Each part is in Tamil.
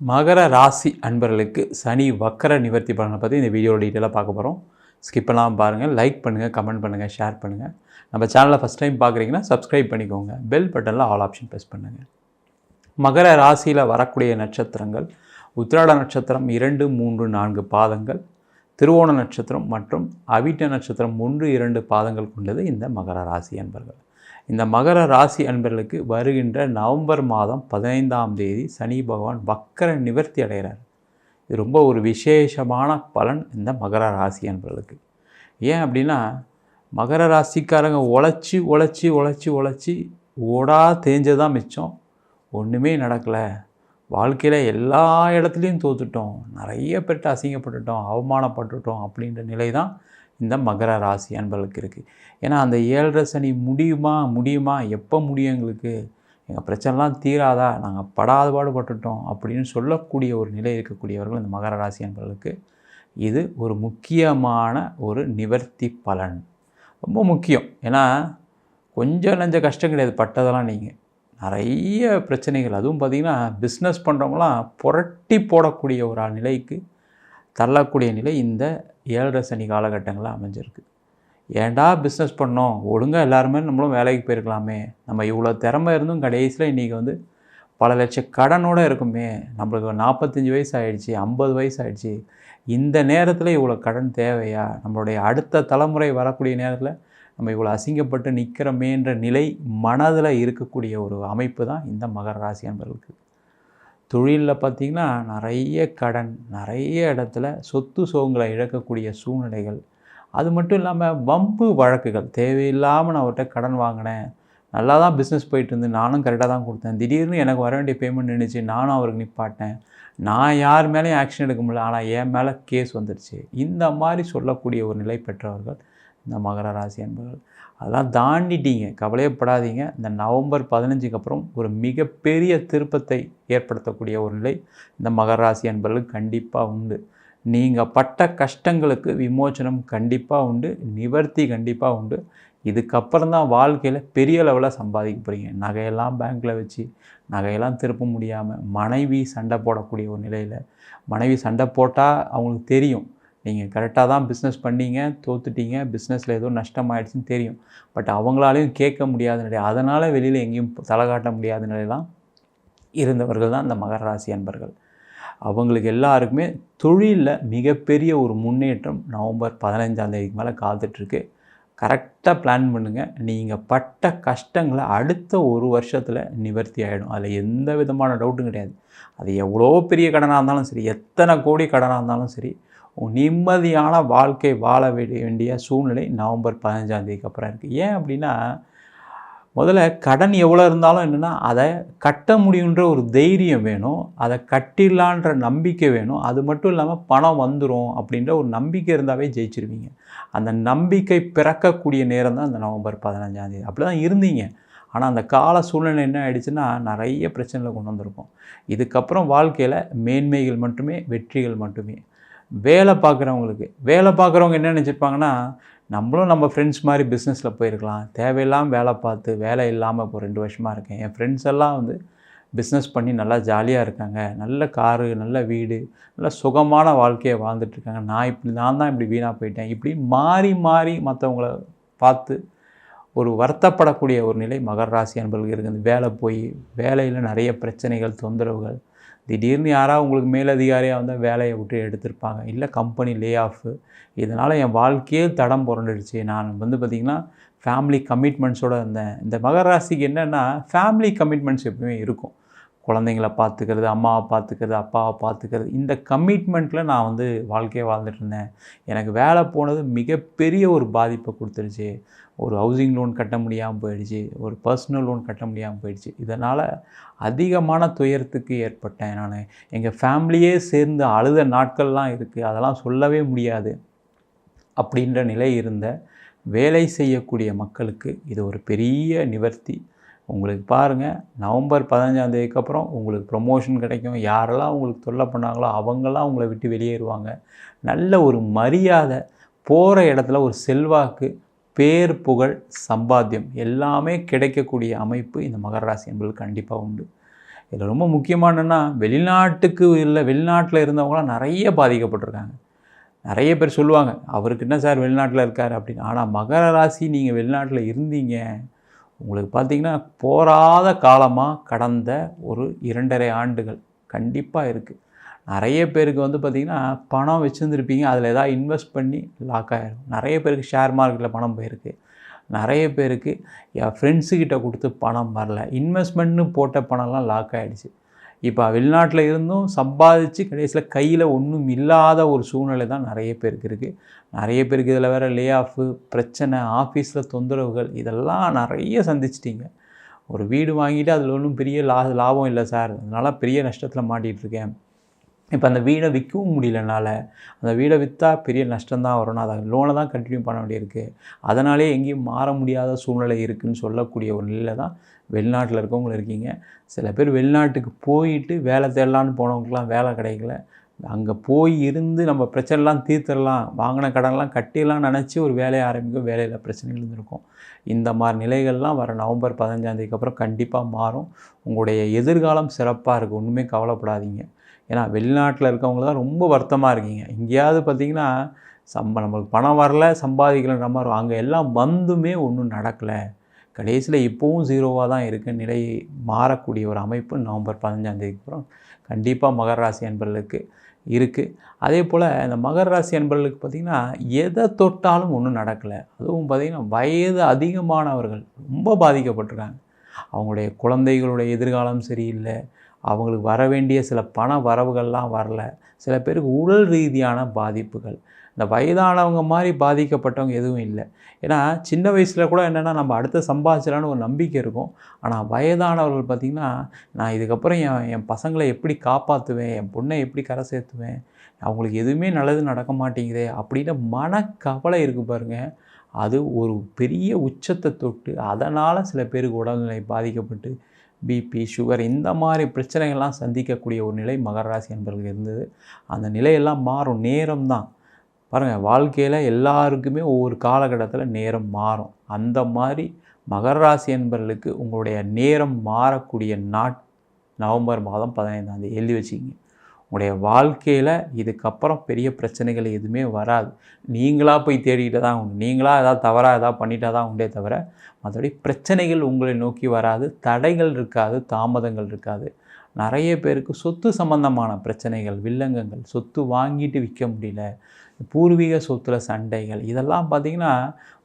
மகர ராசி அன்பர்களுக்கு சனி வக்கர நிவர்த்தி பலனை பற்றி இந்த வீடியோவில் டீட்டெயிலாக பார்க்க போகிறோம் ஸ்கிப்பெல்லாம் பாருங்கள் லைக் பண்ணுங்கள் கமெண்ட் பண்ணுங்கள் ஷேர் பண்ணுங்கள் நம்ம சேனலை ஃபஸ்ட் டைம் பார்க்குறீங்கன்னா சப்ஸ்கிரைப் பண்ணிக்கோங்க. பெல் பட்டனில் ஆல் ஆப்ஷன் ப்ரெஸ் பண்ணுங்கள் மகர ராசியில் வரக்கூடிய நட்சத்திரங்கள் உத்திராட நட்சத்திரம் இரண்டு மூன்று நான்கு பாதங்கள் திருவோண நட்சத்திரம் மற்றும் அவிட்ட நட்சத்திரம் ஒன்று இரண்டு பாதங்கள் கொண்டது இந்த மகர ராசி அன்பர்கள். இந்த மகர ராசி அன்பர்களுக்கு வருகின்ற நவம்பர் மாதம் பதினைந்தாம் தேதி சனி பகவான் வக்கர நிவர்த்தி அடைகிறார். இது ரொம்ப ஒரு விசேஷமான பலன் இந்த மகர ராசி அன்பர்களுக்கு. ஏன் அப்படின்னா மகர ராசிக்காரங்க உழைச்சி உழைச்சி உழைச்சி உழைச்சி ஓடா தேஞ்சதான் மிச்சம். ஒன்றுமே நடக்கலை. வாழ்க்கையில் எல்லா இடத்துலையும் தோத்துட்டோம். நிறைய பேர்கிட்ட அசிங்கப்பட்டுட்டோம் அவமானப்பட்டுட்டோம் அப்படின்ற நிலை தான் இந்த மகர ராசி அன்பர்களுக்கு இருக்குது ஏன்னா அந்த ஏழரை சனி முடியுமா முடியுமா? எப்போ முடியும் எங்களுக்கு? எங்கள் பிரச்சனைலாம் தீராதா? நாங்கள் படாத பாடுபட்டுட்டோம் அப்படின்னு சொல்லக்கூடிய ஒரு நிலை இருக்கக்கூடியவர்கள் இந்த மகர ராசி அன்பர்களுக்கு. இது ஒரு முக்கியமான ஒரு நிவர்த்தி பலன். ரொம்ப முக்கியம். ஏன்னா கொஞ்சம் நஞ்ச கஷ்டம் கிடையாது பட்டதெல்லாம் நீங்கள் நிறைய பிரச்சனைகள். அதுவும் பார்த்திங்கன்னா பிஸ்னஸ் பண்ணுறவங்களாம் புரட்டி போடக்கூடிய ஒரு நிலைக்கு தள்ளக்கூடிய நிலை இந்த ஏழரை சனி காலகட்டங்களில் அமைஞ்சிருக்கு. ஏன்டா பிஸ்னஸ் பண்ணோம்? ஒழுங்காக எல்லாருமே நம்மளும் வேலைக்கு போயிருக்கலாமே. நம்ம இவ்வளோ திறமை இருந்தும் கடைசியில் இன்றைக்கி வந்து பல லட்சம் கடனோடு இருக்குமே. நம்மளுக்கு நாற்பத்தஞ்சு வயசு ஆகிடுச்சி ஐம்பது வயசு ஆகிடுச்சி இந்த நேரத்தில் இவ்வளோ கடன் தேவையா? நம்மளுடைய அடுத்த தலைமுறை வரக்கூடிய நேரத்தில் நம்ம இவ்வளோ அசிங்கப்பட்டு நிற்கிறோமேன்ற நிலை மனதில் இருக்கக்கூடிய ஒரு அமைப்பு தான் இந்த மகர ராசி அன்பர்களுக்கு. தொழிலில் பார்த்திங்கன்னா நிறைய கடன் நிறைய இடத்துல சொத்து சோகங்களை இழக்கக்கூடிய சூழ்நிலைகள். அது மட்டும் இல்லாமல் வம்பு வழக்குகள். தேவையில்லாமல் நான் அவர்கிட்ட கடன் வாங்கினேன். நல்லா தான் பிஸ்னஸ் போயிட்டு இருந்து நானும் கரெக்டாக தான் கொடுத்தேன். திடீர்னு எனக்கு வர வேண்டிய பேமெண்ட் நின்றுச்சு நானும் அவருக்கு நிப்பாட்டேன் நான் யார் மேலேயும் ஆக்ஷன் எடுக்க முடியல. ஆனால் என் மேலே கேஸ் வந்துடுச்சு இந்த மாதிரி சொல்லக்கூடிய ஒரு நிலை பெற்றவர்கள் இந்த மகர ராசி அன்பர்கள். அதெல்லாம் தாண்டிட்டீங்க. கவலையப்படாதீங்க. இந்த நவம்பர் பதினஞ்சுக்கு அப்புறம் ஒரு மிகப்பெரிய திருப்பத்தை ஏற்படுத்தக்கூடிய ஒரு நிலை இந்த மகர ராசி அன்பர்களுக்கு கண்டிப்பாக உண்டு. நீங்கள் பட்ட கஷ்டங்களுக்கு விமோச்சனம் கண்டிப்பாக உண்டு. நிவர்த்தி கண்டிப்பாக உண்டு. இதுக்கப்புறம் தான் வாழ்க்கையில் பெரிய லெவலில் சம்பாதிக்க போகிறீங்க நகையெல்லாம் பேங்க்கில் வச்சு நகையெல்லாம் திருப்ப முடியாமல் மனைவி சண்டை போடக்கூடிய ஒரு நிலையில் மனைவி சண்டை போட்டால் அவங்களுக்கு தெரியும். நீங்கள் கரெக்டாக தான் பிஸ்னஸ் பண்ணீங்க தோத்துட்டீங்க. பிஸ்னஸில் ஏதோ நஷ்டமாயிடுச்சுன்னு தெரியும். பட் அவங்களாலையும் கேட்க முடியாத நிலை அதனால் வெளியில் எங்கேயும் தலை காட்ட முடியாத நிலையெல்லாம் இருந்தவர்கள் தான் இந்த மகர ராசி அன்பர்கள். அவங்களுக்கு எல்லாருக்குமே தொழிலில் மிகப்பெரிய ஒரு முன்னேற்றம் நவம்பர் பதினைஞ்சாம் தேதிக்கு மேலே காத்துட்ருக்கு. கரெக்டாக பிளான் பண்ணுங்கள் நீங்கள் பட்ட கஷ்டங்களை அடுத்த ஒரு வருஷத்தில் நிவர்த்தி ஆகிடும் அதில் எந்த விதமான டவுட்டும் கிடையாது. அது எவ்வளோ பெரிய கடனாக இருந்தாலும் சரி எத்தனை கோடி கடனாக இருந்தாலும் சரி நிம்மதியான வாழ்க்கை வாழ வேண்டிய சூழ்நிலை நவம்பர் பதினஞ்சாம் தேதிக்கு அப்புறம் இருக்குது ஏன் அப்படின்னா முதல்ல கடன் எவ்வளோ இருந்தாலும் என்னென்னா அதை கட்ட முடியுன்ற ஒரு தைரியம் வேணும். அதை கட்டிடலான்ற நம்பிக்கை வேணும். அது மட்டும் இல்லாமல் பணம் வந்துடும் அப்படின்ற ஒரு நம்பிக்கை இருந்தாவே ஜெயிச்சிருவீங்க. அந்த நம்பிக்கை பிறக்கக்கூடிய நேரம் தான் அந்த நவம்பர் பதினஞ்சாந்தேதி அப்படி தான் இருந்தீங்க. ஆனால் அந்த கால சூழ்நிலை என்ன ஆயிடுச்சுன்னா நிறைய பிரச்சனைகளை கொண்டு வந்திருக்கும். இதுக்கப்புறம் வாழ்க்கையில் மேன்மைகள் மட்டுமே வெற்றிகள் மட்டுமே. வேலை பார்க்குறவங்களுக்கு வேலை பார்க்குறவங்க என்ன நினச்சிருப்பாங்கன்னா நம்மளும் நம்ம ஃப்ரெண்ட்ஸ் மாதிரி பிஸ்னஸில் போயிருக்கலாம். தேவையில்லாமல் வேலை பார்த்து வேலை இல்லாமல் இப்போ ரெண்டு வருஷமாக இருக்கேன். என் ஃப்ரெண்ட்ஸ் எல்லாம் வந்து பிஸ்னஸ் பண்ணி நல்லா ஜாலியாக இருக்காங்க. நல்ல காரு நல்ல வீடு நல்ல சுகமான வாழ்க்கையை வாழ்ந்துட்டுருக்காங்க நான் இப்படி நான் தான் இப்படி வீணாக போயிட்டேன். இப்படி மாறி மாறி மற்றவங்கள பார்த்து ஒரு வருத்தப்படக்கூடிய ஒரு நிலை மகர ராசி அன்பர்களுக்கு இருக்குது. வேலை போய் வேலையில் நிறைய பிரச்சனைகள் தொந்தரவுகள் திடீர்னு யாராவது உங்களுக்கு மேலதிகாரியாக வந்தால் வேலையை விட்டு எடுத்திருப்பாங்க. இல்லை கம்பெனி லே ஆஃபு இதனால் என் வாழ்க்கையே தடம் புரண்டுடுச்சு. நான் வந்து பார்த்திங்கன்னா ஃபேமிலி கமிட்மெண்ட்ஸோடு இருந்தேன். இந்த மகராசிக்கு என்னென்னா ஃபேமிலி கமிட்மெண்ட்ஸ் எப்பவுமே இருக்கும். குழந்தைங்கள பார்த்துக்கிறது அம்மாவை பார்த்துக்கிறது அப்பாவை பார்த்துக்கிறது. இந்த கமிட்மெண்ட்டில் நான் வந்து வாழ்க்கையை வாழ்ந்துட்டுருந்தேன் எனக்கு வேலை போனது மிகப்பெரிய ஒரு பாதிப்பை கொடுத்துருச்சு ஒரு ஹவுசிங் லோன் கட்ட முடியாமல் போயிடுச்சு. ஒரு பர்சனல் லோன் கட்ட முடியாமல் போயிடுச்சு. இதனால் அதிகமான துயரத்துக்கு ஏற்பட்டேன் நான். எங்கள் ஃபேமிலியே சேர்ந்து அழுத நாட்கள்லாம் இருக்குது அதெல்லாம் சொல்லவே முடியாது. அப்படின்ற நிலை இருந்த வேலை செய்யக்கூடிய மக்களுக்கு இது ஒரு பெரிய நிவர்த்தி. உங்களுக்கு பாருங்கள் நவம்பர் பதினஞ்சாந்தேதிக்கு அப்புறம் உங்களுக்கு ப்ரொமோஷன் கிடைக்கும். யாரெல்லாம் உங்களுக்கு தொல்லை பண்ணாங்களோ அவங்கெல்லாம் உங்களை விட்டு வெளியேறுவாங்க. நல்ல ஒரு மரியாதை போகிற இடத்துல ஒரு செல்வாக்கு பேர் புகழ் சம்பாத்தியம் எல்லாமே கிடைக்கக்கூடிய அமைப்பு இந்த மகர ராசி என்பது கண்டிப்பாக உண்டு. இதில் ரொம்ப முக்கியமானன்னா வெளிநாட்டுக்கு இல்லை வெளிநாட்டில் இருந்தவங்களாம் நிறைய பாதிக்கப்பட்டிருக்காங்க. நிறைய பேர் சொல்லுவாங்க அவருக்கு என்ன சார் வெளிநாட்டில் இருக்கார்? அப்படின்னு. ஆனால் மகர ராசி நீங்கள் வெளிநாட்டில் இருந்தீங்க உங்களுக்கு பார்த்தீங்கன்னா போராத காலமாக கடந்த ஒரு இரண்டரை ஆண்டுகள் கண்டிப்பாக இருக்குது நிறைய பேருக்கு வந்து பார்த்திங்கன்னா பணம் வச்சுருந்துருப்பீங்க. அதில் எதாவது இன்வெஸ்ட் பண்ணி லாக் ஆகிடும் நிறைய பேருக்கு ஷேர் மார்க்கெட்டில் பணம் போயிருக்கு. நிறைய பேருக்கு என் ஃப்ரெண்ட்ஸுக்கிட்ட கொடுத்து பணம் வரல. இன்வெஸ்ட்மெண்ட்னு போட்ட பணம்லாம் லாக் ஆகிடுச்சு இப்போ வெளிநாட்டில் இருந்தும் சம்பாதிச்சு கடைசியில் கையில் ஒன்றும் இல்லாத ஒரு சூழ்நிலை தான் நிறைய பேருக்கு இருக்குது நிறைய பேருக்கு இதில் வேறு லே ஆஃபு பிரச்சனை ஆஃபீஸில் தொந்தரவுகள் இதெல்லாம் நிறைய சந்திச்சிட்டிங்க. ஒரு வீடு வாங்கிட்டு அதில் ஒன்றும் பெரிய லா லாபம் இல்லை சார் அதனால் பெரிய நஷ்டத்தில் மாட்டிகிட்டு இருக்கேன். இப்போ அந்த வீடை விற்கவும் முடியலனால அந்த வீடை விற்றா பெரிய நஷ்டம்தான் வரணும் அதை லோனை தான் கண்டினியூ பண்ண வேண்டியிருக்கு. அதனாலே எங்கேயும் மாற முடியாத சூழ்நிலை இருக்குதுன்னு சொல்லக்கூடிய ஒரு நிலையில் தான் வெளிநாட்டில் இருக்கவங்க இருக்கீங்க. சில பேர் வெளிநாட்டுக்கு போயிட்டு வேலை தேடலான்னு போனவங்களுக்குலாம் வேலை கிடைக்கல. அங்கே போய் இருந்து நம்ம பிரச்சனைலாம் தீர்த்துடலாம் வாங்கின கடன்லாம் கட்டிடலாம் நினச்சி ஒரு வேலையை ஆரம்பிக்கும் வேலையில் பிரச்சனைகள் இருந்திருக்கும் இந்த மாதிரி நிலைகள்லாம் வர நவம்பர் பதினஞ்சாந்தேதிக்கு அப்புறம் கண்டிப்பாக மாறும். உங்களுடைய எதிர்காலம் சிறப்பாக இருக்குது ஒன்றுமே கவலைப்படாதீங்க. ஏன்னா வெளிநாட்டில் இருக்கவங்க தான் ரொம்ப வருத்தமாக இருக்கீங்க. எங்கேயாவது பார்த்தீங்கன்னா சம்ப நம்மளுக்கு பணம் வரல சம்பாதிக்கலைன்ற மாதிரி அங்கே எல்லாம் வந்துமே ஒன்றும் நடக்கலை. கடைசியில் இப்போவும் ஜீரோவாக தான் இருக்க. நிலை மாறக்கூடிய ஒரு அமைப்பு நவம்பர் பதினஞ்சாந்தேதிக்கு அப்புறம் கண்டிப்பாக மகர ராசி அன்பர்களுக்கு இருக்குது அதே போல் இந்த மகர ராசி அன்பர்களுக்கு பார்த்திங்கன்னா எதை தொட்டாலும் ஒன்றும் நடக்கலை. அதுவும் பார்த்திங்கன்னா வயது அதிகமானவர்கள் ரொம்ப பாதிக்கப்பட்டிருக்காங்க. அவங்களுடைய குழந்தைகளுடைய எதிர்காலம் சரியில்லை. அவங்களுக்கு வர வேண்டிய சில பண வரவுகள்லாம் வரல. சில பேருக்கு உடல் ரீதியான பாதிப்புகள். இந்த வயதானவங்க மாதிரி பாதிக்கப்பட்டவங்க எதுவும் இல்லை. ஏன்னா சின்ன வயசில் கூட என்னென்னா நம்ம அடுத்த சம்பாதிச்சிடலான்னு ஒரு நம்பிக்கை இருக்கும். ஆனால் வயதானவர்கள் பார்த்திங்கன்னா நான் இதுக்கப்புறம் என் என் பசங்களை எப்படி காப்பாற்றுவேன் என் பொண்ணை எப்படி கரை சேர்த்துவேன்? அவங்களுக்கு எதுவுமே நல்லது நடக்க மாட்டேங்குதே அப்படின்னு மனக்கவலை இருக்குது பாருங்கள் அது ஒரு பெரிய உச்சத்தை தொட்டு அதனால் சில பேருக்கு உடல்நிலை பாதிக்கப்பட்டு பிபி சுகர் இந்த மாதிரி பிரச்சனைகள்லாம் சந்திக்கக்கூடிய ஒரு நிலை மகராசி என்பவர்கள் என்பவர்களுக்கு இருந்தது. அந்த நிலையெல்லாம் மாறும். நேரம் தான். பாருங்கள் வாழ்க்கையில் எல்லாருக்குமே ஒவ்வொரு காலகட்டத்தில் நேரம் மாறும். அந்த மாதிரி மகர ராசி என்பவர்களுக்கு உங்களுடைய நேரம் மாறக்கூடிய நாட் நவம்பர் மாதம் பதினைந்தாம் தேதி. எழுதி வச்சுக்கிங்க உங்களுடைய வாழ்க்கையில் இதுக்கப்புறம் பெரிய பிரச்சனைகள் எதுவுமே வராது. நீங்களாக போய் தேடிக்கிட்டு தான் உண்டு. நீங்களாக ஏதாவது தவறாக ஏதாவது பண்ணிட்டா தான் உண்டே தவிர மற்றபடி பிரச்சனைகள் உங்களை நோக்கி வராது. தடைகள் இருக்காது தாமதங்கள் இருக்காது. நிறைய பேருக்கு சொத்து சம்பந்தமான பிரச்சனைகள் வில்லங்கங்கள் சொத்து வாங்கிட்டு விற்க முடியல பூர்வீக சொத்தில் சண்டைகள் இதெல்லாம் பார்த்திங்கன்னா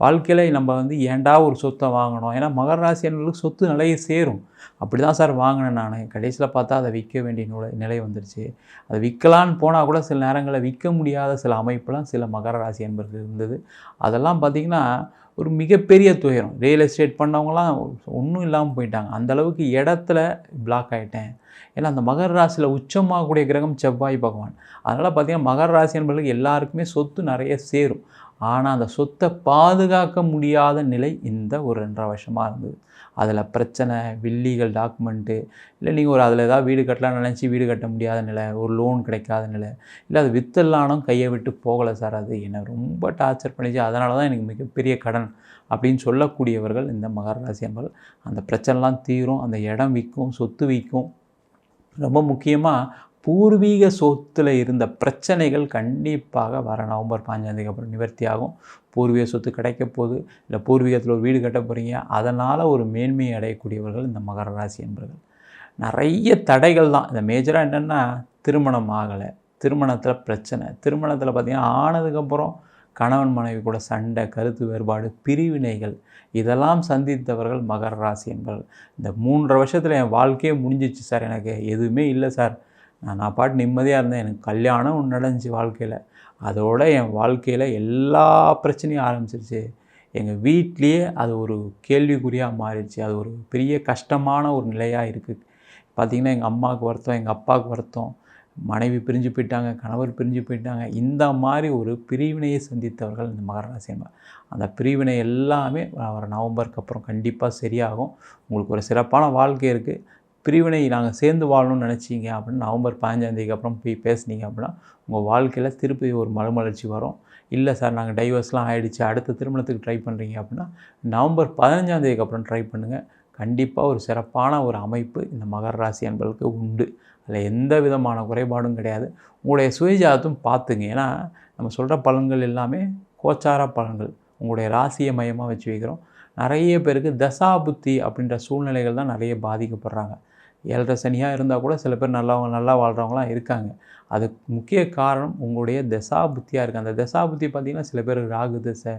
வாழ்க்கையில் நம்ம வந்து ஏண்டா ஒரு சொத்தை வாங்கணும்? ஏன்னா மகர ராசியர்களுக்கு சொத்து நிலையை சேரும். அப்படி தான் சார் வாங்கினேன் நான். கடைசியில் பார்த்தா அதை விற்க வேண்டிய நிலை நிலை வந்துருச்சு. அதை விற்கலான்னு போனால் கூட சில நேரங்களில் விற்க முடியாத சில அமைப்புலாம் சில மகர ராசி என்பர்கள் இருந்தது. அதெல்லாம் பார்த்திங்கன்னா ஒரு மிகப்பெரிய துயரம். ரியல் எஸ்டேட் பண்ணவங்களாம் ஒன்றும் இல்லாமல் போயிட்டாங்க. அந்தளவுக்கு இடத்துல பிளாக் ஆகிட்டேன் ஏன்னா அந்த மகர ராசியில் உச்சமாகக்கூடிய கிரகம் செவ்வாய் பகவான். அதனால் பார்த்திங்கன்னா மகர ராசி என்பவர்களுக்கு எல்லாருக்குமே சொத்து நிறைய சேரும். ஆனால் அந்த சொத்தை பாதுகாக்க முடியாத நிலை இந்த ஒரு ரெண்டரை வருஷமாக இருந்தது. அதில் பிரச்சனை வில்லிகள் டாக்குமெண்ட்டு இல்லை நீங்கள் ஒரு அதில் ஏதாவது வீடு கட்டலாம் நினச்சி வீடு கட்ட முடியாத நிலை ஒரு லோன் கிடைக்காத நிலை இல்லை அது வித்தல்லானும் கையை விட்டு போகலை சார் அது என்னை ரொம்ப டார்ச்சர் பண்ணிச்சு. அதனால தான் எனக்கு மிகப்பெரிய கடன் அப்படின்னு சொல்லக்கூடியவர்கள் இந்த மகர ராசி அந்த பிரச்சனைலாம் தீரும் அந்த இடம் விற்கும் சொத்து விற்கும். ரொம்ப முக்கியமாக பூர்வீக சொத்தில் இருந்த பிரச்சனைகள் கண்டிப்பாக வர நவம்பர் பாஞ்சாந்தேதிக்கு அப்புறம் நிவர்த்தி ஆகும். பூர்வீக சொத்து கிடைக்க போகுது. இல்லை பூர்வீகத்தில் ஒரு வீடு கட்ட போகிறீங்க அதனால் ஒரு மேன்மையை அடையக்கூடியவர்கள் இந்த மகர ராசி என்பர்கள். நிறைய தடைகள் தான். இந்த மேஜராக என்னென்னா திருமணம் ஆகலை. திருமணத்தில் பிரச்சனை. திருமணத்தில் பார்த்திங்கன்னா ஆனதுக்கப்புறம் கணவன் மனைவி கூட சண்டை கருத்து வேறுபாடு பிரிவினைகள் இதெல்லாம் சந்தித்தவர்கள் மகர ராசி என்பவர்கள் இந்த மூன்றரை வருஷத்தில் என் வாழ்க்கையே முடிஞ்சிச்சு சார் எனக்கு. எதுவுமே இல்லை சார். நான் நான் பாட்டு நிம்மதியாக இருந்தேன். எனக்கு கல்யாணம் ஒன்று நடந்துச்சு வாழ்க்கையில். அதோட என் வாழ்க்கையில் எல்லா பிரச்சனையும் ஆரம்பிச்சிருச்சு. எங்கள் வீட்லேயே அது ஒரு கேள்விக்குறியாக மாறிடுச்சு. அது ஒரு பெரிய கஷ்டமான ஒரு நிலையாக இருக்குது பார்த்திங்கன்னா எங்கள் அம்மாவுக்கு வருத்தம் எங்கள் அப்பாவுக்கு வருத்தம். மனைவி பிரிஞ்சு போயிட்டாங்க கணவர் பிரிஞ்சு போயிட்டாங்க. இந்த மாதிரி ஒரு பிரிவினையை சந்தித்தவர்கள் இந்த மகர ராசி அந்த பிரிவினை எல்லாமே வர நவம்பருக்கு அப்புறம் கண்டிப்பாக சரியாகும். உங்களுக்கு ஒரு சிறப்பான வாழ்க்கை இருக்குது பிரிவினை நாங்கள் சேர்ந்து வாழணும்னு நினச்சிங்க அப்படின்னு நவம்பர் பதினஞ்சாந்தேதிக்கு அப்புறம் போய் பேசுனீங்க அப்படின்னா உங்கள் வாழ்க்கையில் திருப்பி ஒரு மறுமலர்ச்சி வரும். இல்லை சார் நாங்கள் டைவர்ஸ்லாம் ஆகிடுச்சு அடுத்த திருமணத்துக்கு ட்ரை பண்ணுறீங்க அப்படின்னா நவம்பர் பதினஞ்சாந்தேதிக்கு அப்புறம் ட்ரை பண்ணுங்கள் கண்டிப்பாக ஒரு சிறப்பான ஒரு அமைப்பு இந்த மகர ராசி அன்பர்களுக்கு உண்டு. அதில் எந்த விதமான குறைபாடும் கிடையாது. உங்களுடைய சுயஜாதத்தும் பார்த்துங்க. ஏன்னா நம்ம சொல்கிற பலன்கள் எல்லாமே கோச்சார பலன்கள். உங்களுடைய ராசியை மையமாக வச்சு வைக்கிறோம். நிறைய பேருக்கு தசா புத்தி அப்படின்ற சூழ்நிலைகள் தான் நிறைய பாதிக்கப்படுறாங்க. ஏழரை சனியாக இருந்தால் கூட சில பேர் நல்லவங்க நல்லா வாழ்கிறவங்களாம் இருக்காங்க. அது முக்கிய காரணம் உங்களுடைய தசா புத்தியாக இருக்குது அந்த தசா புத்தி பார்த்திங்கன்னா சில பேருக்கு ராகு தசை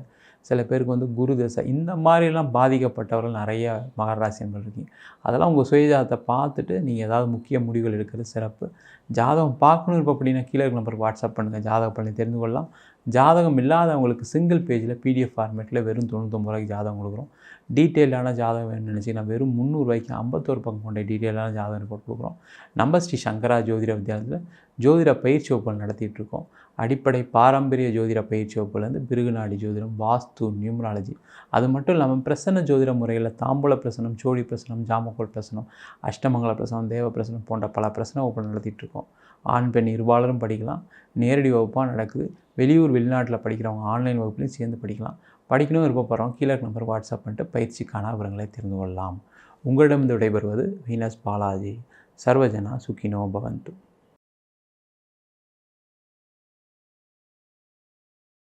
சில பேருக்கு வந்து குரு தசை இந்த மாதிரிலாம் பாதிக்கப்பட்டவர்கள் நிறைய மகர என்பது இருக்கீங்க அதெல்லாம் உங்கள் சுயஜாதத்தை பார்த்துட்டு நீங்கள் ஏதாவது முக்கிய முடிவுகள் எடுக்கிறது சிறப்பு. ஜாதகம் பார்க்கணும். இருப்ப அப்படின்னா கீழே நம்பருக்கு வாட்ஸ்அப் பண்ணுங்கள் ஜாதக பண்ணி தெரிந்து கொள்ளலாம். ஜாதகம் இல்லாதவங்களுக்கு சிங்கிள் பேஜில் பிடிஎஃப் ஃபார்மேட்டில் வெறும் தொண்ணூத்தொம்பது ரூபாய்க்கு ஜாதகம் கொடுக்குறோம். டீட்டெயிலான ஜாதகம் வேணும்னு நினச்சிங்கன்னா வெறும் முந்நூறுரூவாய்க்கு ஐம்பத்தோரு பக்கம் கொண்ட டீட்டெயிலான ஜாதகம் ரிப்போர்ட் கொடுக்குறோம். நம்ம ஸ்ரீ சங்கரா ஜோதிட வித்யாலயத்தில் ஜோதிட பயிற்சி வகுப்புகள் நடத்திட்டு இருக்கோம். அடிப்படை பாரம்பரிய ஜோதிட பயிற்சி வகுப்புலேருந்து பிருகுநாடி ஜோதிடம் வாஸ்து நியூமராலஜி. அது மட்டும் இல்லாமல் பிரசன்ன ஜோதிட முறையில் தாம்பூல பிரசனம் சோழி பிரசனம் ஜாமக்கோல் பிரசனம் அஷ்டமங்கல பிரசனம் தேவ பிரசனம் போன்ற பல பிரசன வகுப்புகள் நடத்திட்டுருக்கோம் ஆண் பெண் இருபாலரும் படிக்கலாம். நேரடி வகுப்பாக நடக்குது. வெளியூர் வெளிநாட்டில் படிக்கிறவங்க ஆன்லைன் வகுப்புலையும் சேர்ந்து படிக்கலாம். படிக்கணும் விருப்பப்படுறோம் கீழே நம்பர் வாட்ஸ்அப் பண்ணிட்டு பயிற்சிக்கான விவரங்களை தெரிந்து கொள்ளலாம். உங்களிடம் விடைபெறுவது வீனஸ் பாலாஜி. சர்வஜனா சுக்கினோ பவந்து.